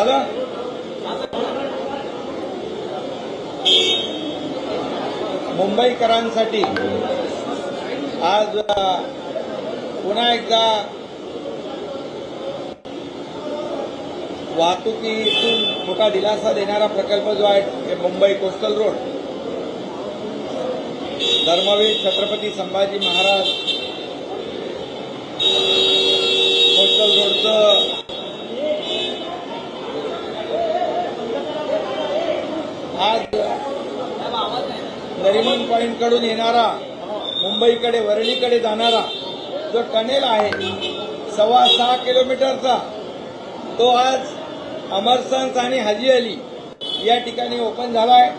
दादा? मुंबईकरांसाठी आज पुन्हा एकदा वाहतुकीतून मोठा दिलासा देणारा प्रकल्प जो आहे हे Mumbai coastal road. Dharmaveer Chhatrapati Sambhaji Maharaj coastal रोडचं आज नरिमन पॉइंटकडून येणारा मुंबईकडे वरळीकडे जाणारा जो टनेल आहे सव्वा सहा किलोमीटरचा तो आज अमरसन्स आणि हाजी अली या ठिकाणी ओपन झाला आहे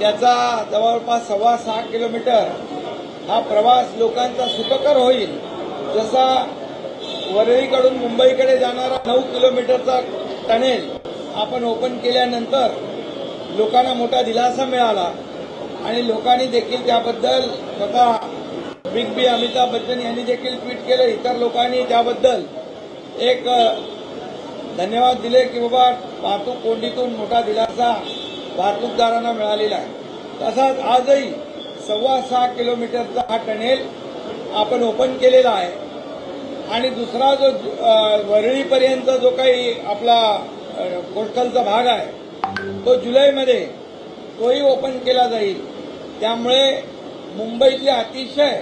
त्याचा जवळपास सव्वा सहा किलोमीटर हा प्रवास लोकांचा सुखकर होईल. जसा वरळीकडून मुंबईकडे जाणारा नऊ किलोमीटरचा टनेल आपण ओपन केल्यानंतर लोकांना मोठा दिलासा मिळाला. आणि लोकांनी देखील त्याबद्दल स्वतः बिग बी अमिताभ बच्चन यांनी देखील ट्विट केलं इतर लोकांनी त्याबद्दल. एक धन्यवाद दिले की बाबा वाहतूक कोंडीतून मोठा दिलासा वाहतूकदारांना मिळालेला आहे. तसाच आजही सव्वा सहा किलोमीटरचा हा टनेल आपण ओपन केलेला आहे. आणि दुसरा जो वरळीपर्यंत जो काही आपला कोस्टलचा भाग आहे तो जुलैमध्ये तोही ओपन केला जाईल. त्यामुळे मुंबईतल्या अतिशय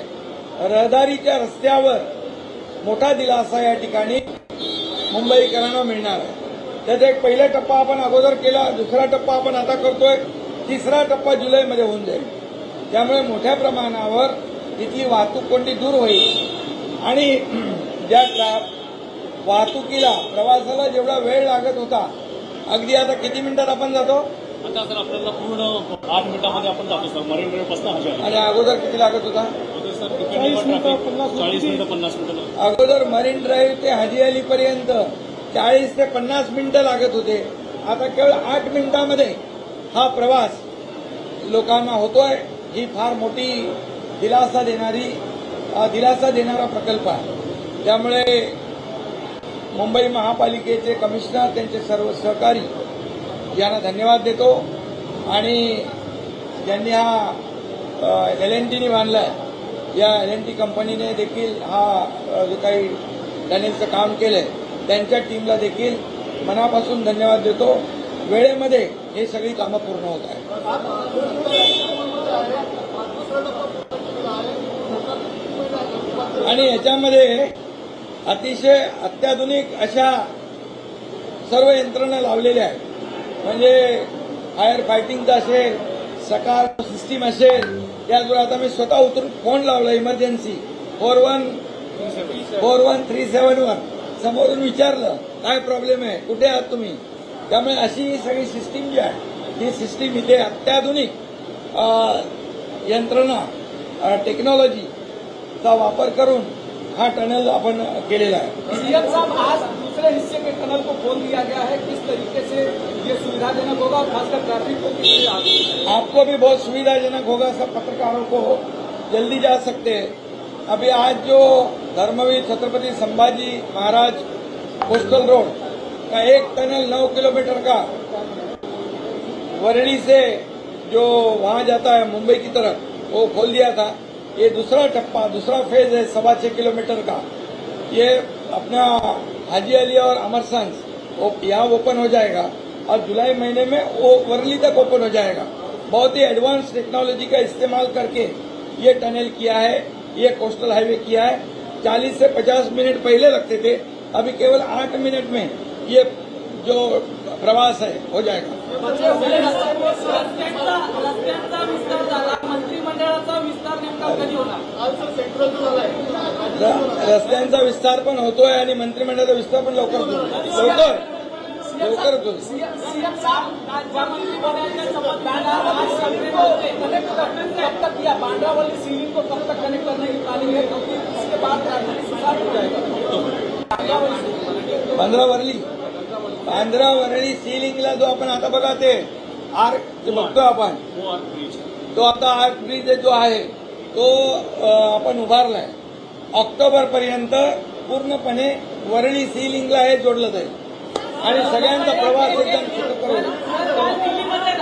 रहदारीच्या रस्त्यावर मोठा दिलासा या ठिकाणी मुंबईकरांना मिळणार आहे. त्याचा एक पहिला टप्पा आपण अगोदर केला दुसरा टप्पा आपण आता करतोय तिसरा टप्पा जुलैमध्ये होऊन जाईल. त्यामुळे मोठ्या प्रमाणावर तिथली वाहतूक कोंडी दूर होईल आणि ज्या वाहतुकीला प्रवासाला जेवढा वेळ लागत होता अगदी आता किती मिनिटात आपण जातो? आता सर आपल्याला पूर्ण आठ मिनिटामध्ये आपण जातो सर. मरीन ड्राईव्हपासून हजार आणि अगोदर किती लागत होता? सर चाळीस मिनिटं पन्नास मिनिटं. अगोदर मरीन ड्राईव्ह ते हाजी अली पर्यंत चाळीस ते पन्नास मिनिटं लागत होते. आता केवळ आठ मिनिटांमध्ये हा प्रवास लोकांना होतोय. ही फार मोठी दिलासा देणारी दिलासा देणारा प्रकल्प आहे. त्यामुळे मुंबई महापालिकेचे कमिशनर त्यांचे सर्व सहकारी यांना धन्यवाद देतो. आणि ज्यांनी हा एल एन टीने बांधलाय या एल एन टी कंपनीने देखील हा जो काही टनेलचं काम केलं आहे त्यांच्या टीमला देखील मनापासून धन्यवाद देतो. वेळेमध्ये हे सगळी कामं पूर्ण होत आहेत. आणि याच्यामध्ये अतिशय अत्याधुनिक अशा सर्व यंत्रणा लावलेल्या आहेत. म्हणजे फायर फायटिंगचं असेल सकाळ सिस्टीम असेल त्याचबरोबर आता मी स्वतः उतरून फोन लावला emergency. Four one four one three seven one. समोरून विचारलं काय प्रॉब्लेम आहे? कुठे आहात तुम्ही? त्यामुळे अशी ही सगळी सिस्टीम जी आहे ही सिस्टीम इथे अत्याधुनिक यंत्रणा टेक्नॉलॉजीचा वापर करून हा टनल आपण केलेला आहे. सीएम साहब आज दूसरे हिस्से के टनल को खोल दिया गया है। किस तरीके से ये सुविधाजनक होगा और खासकर ट्रैफ़िक को आपको भी बहुत सुविधाजनक होगा सब पत्रकारों को जल्दी जा सकते हैं। अभी आज जो धर्मवीर छत्रपति संभाजी महाराज कोस्टल रोड का एक टनल नौ किलोमीटर का वरणी से जो वहाँ जाता है मुंबई की तरफ़ वो खोल दिया था। ये दूसरा टप्पा, दूसरा फ़ेज़ है सवा छह किलोमीटर का। ये अपना हाजी अली और अमरसंस वो यहाँ ओपन हो जाएगा और जुलाई महीने में वो वर्ली तक ओपन हो जाएगा। बहुत ही एडवांस टेक्नोलॉजी का इस्तेमाल करके ये टनल किया है, ये कोस्टल हाईवे किया है। 40 से 50 मिनट पहले लगते थे, अभी केवल 8 मिनट में ये जो प्रवास है हो जाएगा. रस्त्यांचा रस्त्यांचा विस्तार झाला. मंत्रिमंडळाचा विस्तार नेमका कधी होणार? र- रस्त्यांचा विस्तार पण होतोय आणि मंत्रिमंडळाचा विस्तार पण लवकर होतो लवकर. लवकर होतो सीएम साहब ज्या मंत्रिमंडळाच्या शपथ घेणार आज संकल्प होते कनेक्ट करने कब तक किया बांद्रा वाली सीलिंग को कब तक कनेक्ट करने की प्लानिंग है क्योंकि इसके बाद राजधानी सुधार हो जाएगा. बांद्रा वाली बांद्रा वरली बांद्रा वरळी सिलिंगला जो आपण आता बघा ते आर्क जे बघतो आपण. तो आता आर्क ब्रिज जो आहे तो आपण उभारलाय. ऑक्टोबर पर्यंत पूर्णपणे वरळी सिलिंगला हे जोडलं जाईल. आणि सगळ्यांचा प्रवास एकदम होईल. दिल्लीमध्ये